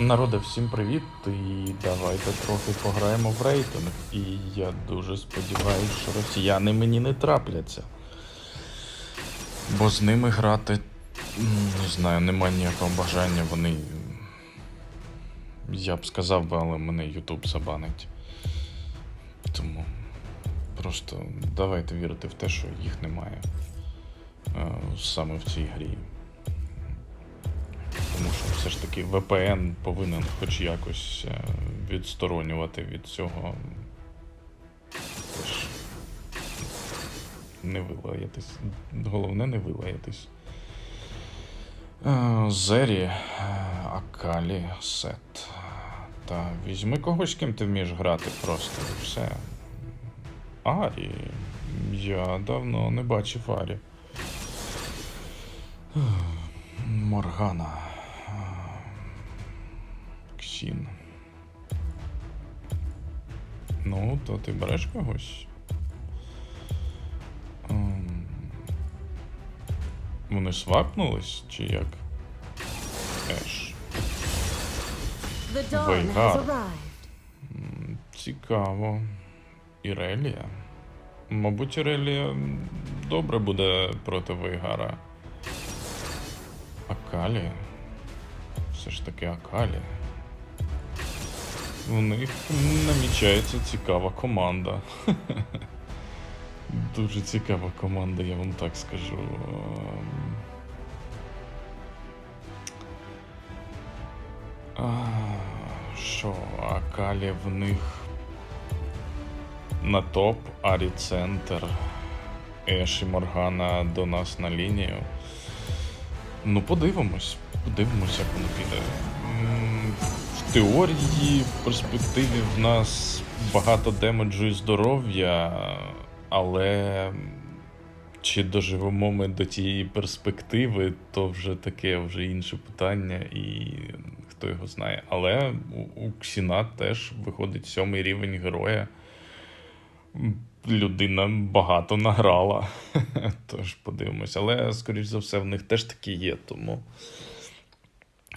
Народе, всім привіт! І давайте трохи пограємо в рейтинг. І я дуже сподіваюся, що росіяни мені не трапляться. Бо з ними грати, не знаю, нема ніякого бажання. Вони. Я б сказав би, але мене Ютуб забанить. Тому просто давайте вірити в те, що їх немає е, саме в цій грі. Тому що все ж таки VPN повинен хоч якось е, відсторонювати від цього. Теж не вилаятись. Головне не вилаятись. Е, Зері, е, Акалі, Сет. Та візьми когось, ким ти вмієш грати просто все. Арі. Я давно не бачив Арі. Моргана. Ксін. Ну, то ти береш когось? Ем, Вони свапнулись, чи як? Еш. Вейгар. Цікаво. Ірелія? Мабуть, Ірелія добре буде проти Вейгара. Акалі. Все ж таки Акалі. У них намічається цікава команда. Дуже цікава команда, я вам так скажу. Що, Акалі в них на топ, Арі центр, Еш і Моргана до нас на лінію. Ну, подивимось, подивимось, як воно піде. Теорії, в перспективі в нас багато демеджу і здоров'я, але чи доживемо ми до тієї перспективи, то вже таке вже інше питання, і хто його знає. Але у Ксіна теж виходить сьомий рівень героя. Людина багато награла. Тож подивимось. Але, скоріш за все, в них теж такі є, тому.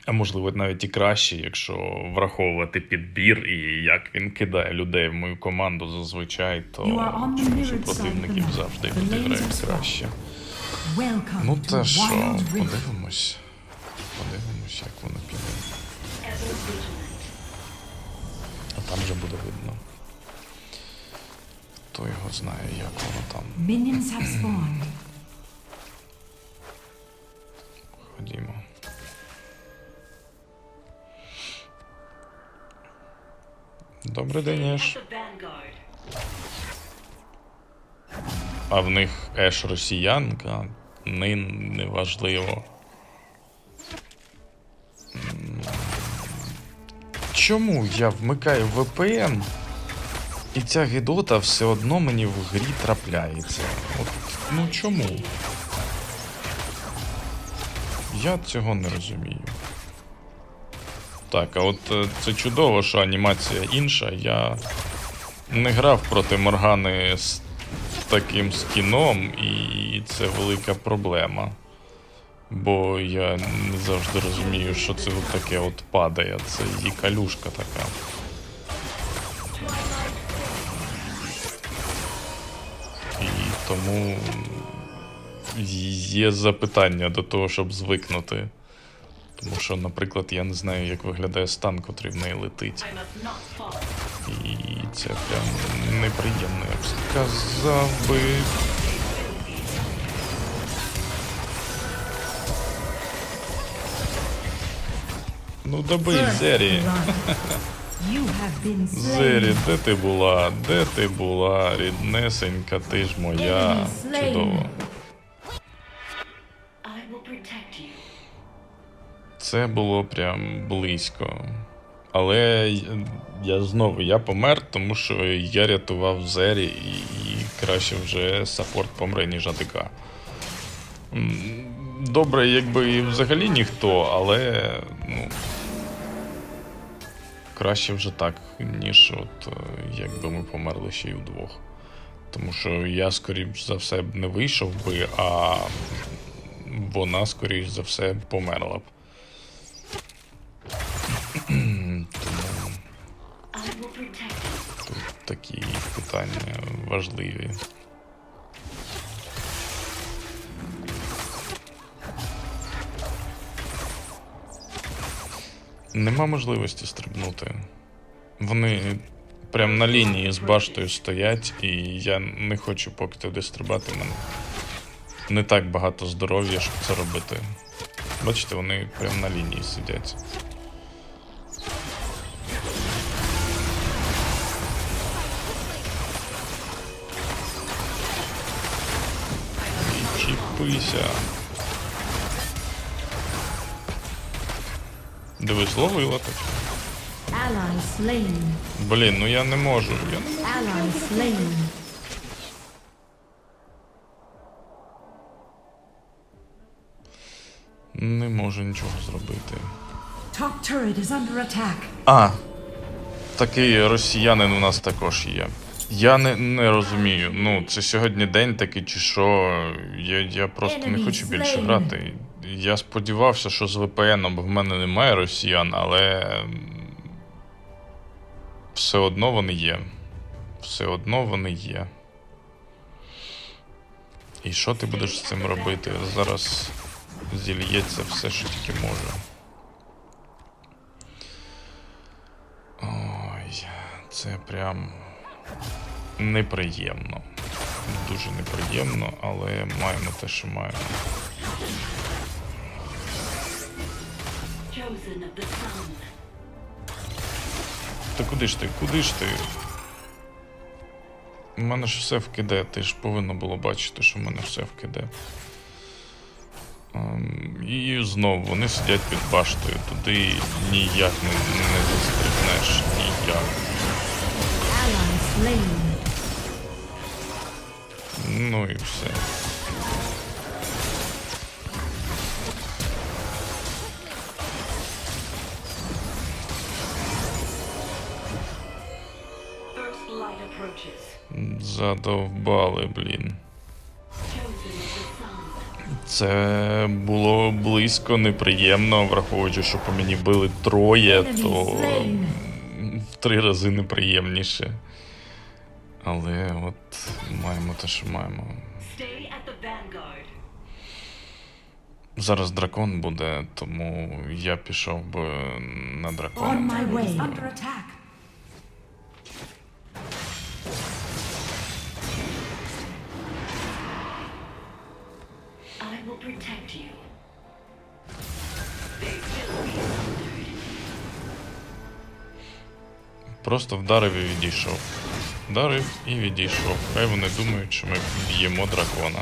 А можливо, навіть і краще, якщо враховувати підбір і як він кидає людей в мою команду зазвичай, то чомусь противників завжди The люди lanes грають have краще. Ну та що, подивимось. Подивимось, як воно піде. А там вже буде видно. Хто його знає, як воно там. Ходімо. Добрий день, Еш. А в них Еш росіянка, нин неважливо. Чому я вмикаю VPN, і ця гидота все одно мені в грі трапляється? От, ну чому? Я цього не розумію. Так, а от е, це чудово, що анімація інша. Я не грав проти Моргани з таким скіном, і це велика проблема. Бо я не завжди розумію, що це от таке от падає. Це її калюшка така. І тому є запитання до того, щоб звикнути. Тому що, наприклад, я не знаю, як виглядає стан, котрий в неї летить. І це прям неприємно, я б сказав би. Ну, добий, Зері. Зері, де ти була? Де ти була? Ріднесенька, ти ж моя. Чудово. Це було прям близько. Але я знову я помер, тому що я рятував Зері і, і краще вже саппорт помре, ніж АДК. Добре, якби і взагалі ніхто, але ну. Краще вже так, ніж от е, якби ми померли ще й удвох. Тому що я, скоріш за все, не вийшов би, а вона, скоріш за все, померла б. Такі питання важливі. Нема можливості стрибнути. Вони прям на лінії з баштою стоять, і я не хочу поки туди стрибати. Мене не так багато здоров'я, щоб це робити. Бачите, вони прям на лінії сидять. Чіпися. Дивись, зловила так. Блін, ну я не можу. Я не... Не можу нічого зробити. А, такий росіянин у нас також є. Я не, не розумію. Ну, це сьогодні день такий, чи що. Я, я просто не хочу більше грати. Я сподівався, що з VPN в мене немає росіян, але. Все одно вони є. Все одно вони є. І що ти будеш з цим робити? Зараз зільється все, що тільки може. Ой, це прям неприємно. Дуже неприємно, але маємо те, що маємо. Та куди ж ти? Куди ж ти? У мене ж все вкиде, ти ж повинно було бачити, що в мене все вкиде. Ем, І знову вони сидять під баштою. Туди ніяк не, не застрибнеш. Ніяк. Ну і все. Задовбали, блін. Це було близько неприємно, враховуючи, що по мені били троє, то в три рази неприємніше. Але от маємо те, що маємо. Stay at the vanguard. Зараз дракон буде, тому я пішов би на On my way. Under attack. I will protect you. They will be honored. Просто вдарив і відійшов. Вдарив і відійшов. Хай вони думають, що ми б'ємо дракона.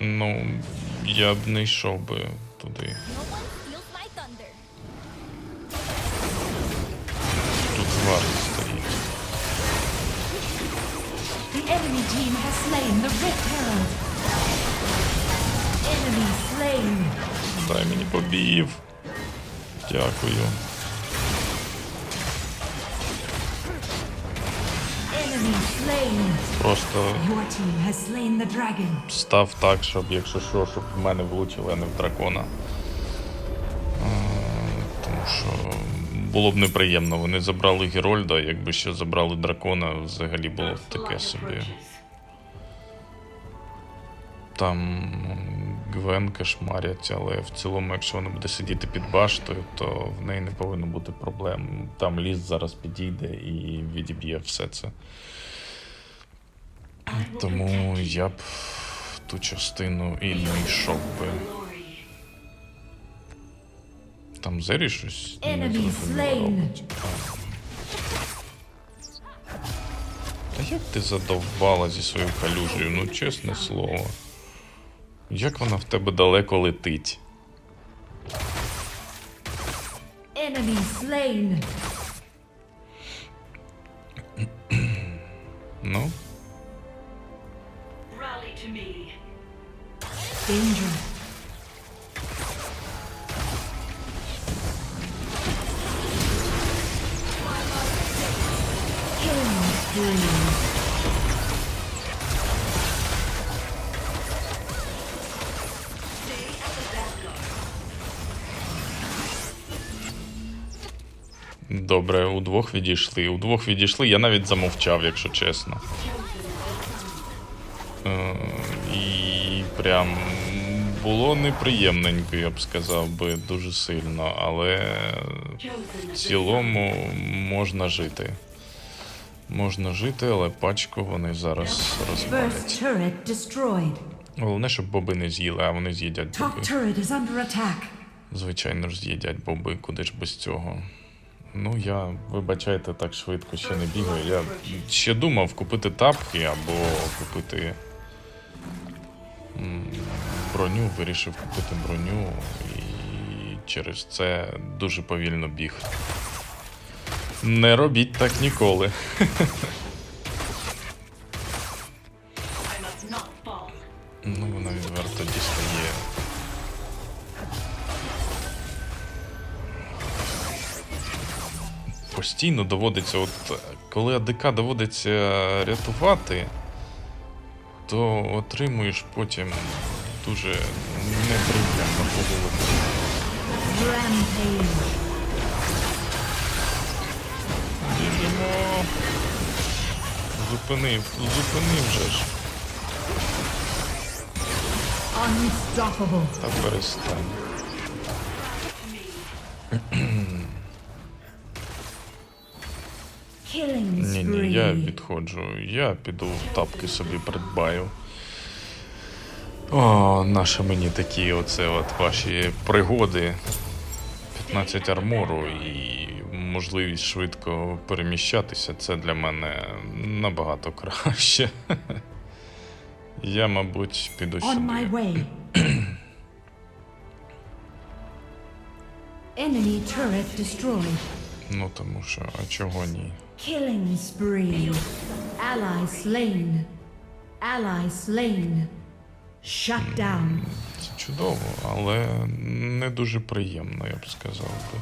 Ну, я б не йшов би туди. Тут варто Дай мені побів. Дякую. Просто став так, щоб якщо що, щоб в мене влучили, а не в дракона. А, тому що було б неприємно. Вони забрали Герольда, якби ще забрали дракона, взагалі було б таке собі. Там Гвен кошмарять, але в цілому, якщо вона буде сидіти під баштою, то в неї не повинно бути проблем. Там ліс зараз підійде і відіб'є все це. Тому я б ту частину і не йшов би. Там зері щось? не робить. Та як ти задовбала зі своєю калюжею, ну чесне слово. Як вона в тебе далеко летить? Enemy slain. Ну, Rally to me. Danger. Killing spree. Добре, удвох відійшли. Удвох відійшли, я навіть замовчав, якщо чесно. Е, і прям було неприємненько, я б сказав би, дуже сильно, але в цілому можна жити. Можна жити, але пачку вони зараз розвалять. Головне, щоб боби не з'їли, а вони з'їдять боби. Звичайно ж, з'їдять боби, куди ж без цього. Ну, я, вибачайте, так швидко ще не бігаю. Я ще думав купити тапки або купити броню, вирішив купити броню і через це дуже повільно біг. Не робіть так ніколи. Постійно доводиться, от коли АДК доводиться рятувати, то отримуєш потім дуже неприємно по голові. Біжимо. Зупинив, зупинив же ж. Та перестань. Я відходжу. Я піду в тапки собі придбаю. О, наше мені такі оце от ваші пригоди. 15 армору і можливість швидко переміщатися це для мене набагато краще. Я, мабуть, піду сюди. Enemy turret destroyed. Ну тому що, а чого ні? Killing spree. Ally slain. Ally slain. Shut down. Це чудово, але не дуже приємно, я б сказав би.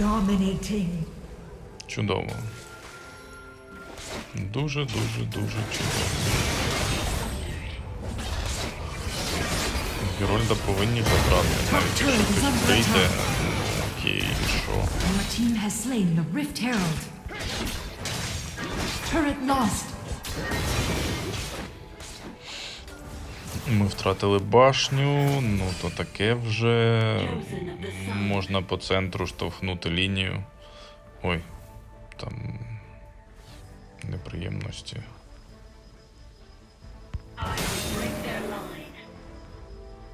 Dominating. Чудово. Дуже, дуже, дуже чудово. Герольда повинні забрати, навіть якщо хтось прийде. ну, Окей, що? Ми втратили башню, ну то таке вже. Можна по центру штовхнути лінію. Ой, там неприємності.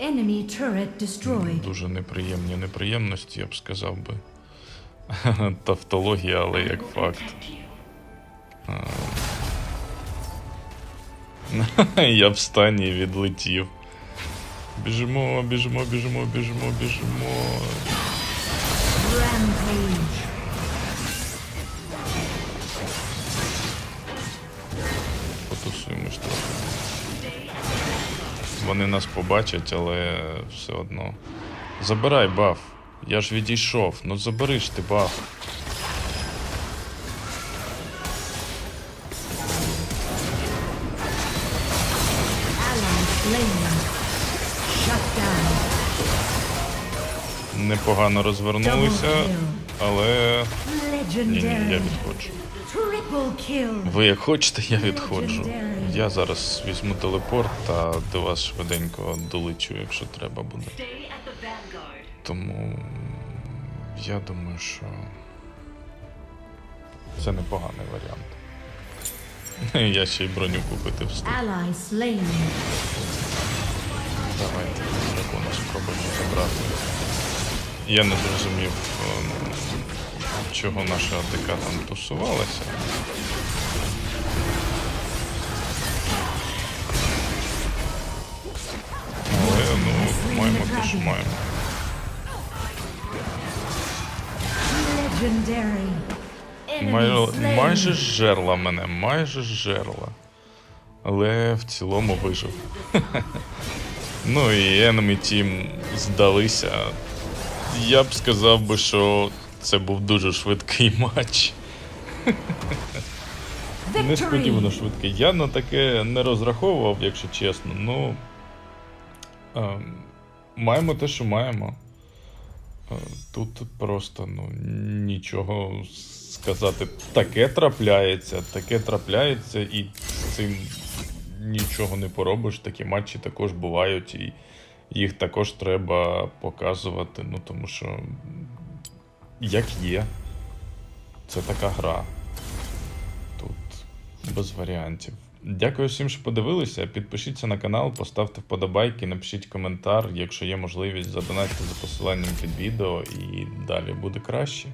Enemy turret destroyed. Дуже неприємні неприємності, я б сказав би. Тавтологія, але як факт. Я в стані відлетів. Біжимо, біжимо, біжимо, біжимо, біжимо. Rampage. Вони нас побачать, але все одно. Забирай баф. Я ж відійшов. Ну забери ж ти баф. Непогано розвернулися, але. Ні, ні, я відходжу. Ви як хочете, я відходжу. Я зараз візьму телепорт та до вас швиденько долечу, якщо треба буде. Тому я думаю, що це непоганий варіант. Я ще й броню купити встиг. Давайте дракона спробуємо забрати. Я не зрозумів, ем, чого наша АТК там тусувалася. Маємо те, що маємо. Май, майже жерла мене, майже жерла. Але в цілому вижив. ну і Enemy Team здалися. Я б сказав би, що це був дуже швидкий матч. несподівано швидкий. Я на таке не розраховував, якщо чесно. Ну. Ем, маємо те, що маємо. Е, Тут просто ну, нічого сказати. Таке трапляється, таке трапляється, і з цим нічого не поробиш. Такі матчі також бувають, і їх також треба показувати. Ну тому що як є, це така гра. Тут без варіантів. Дякую всім, що подивилися. Підпишіться на канал, поставте вподобайки, напишіть коментар. Якщо є можливість, задонатьте за посиланням під відео і далі буде краще.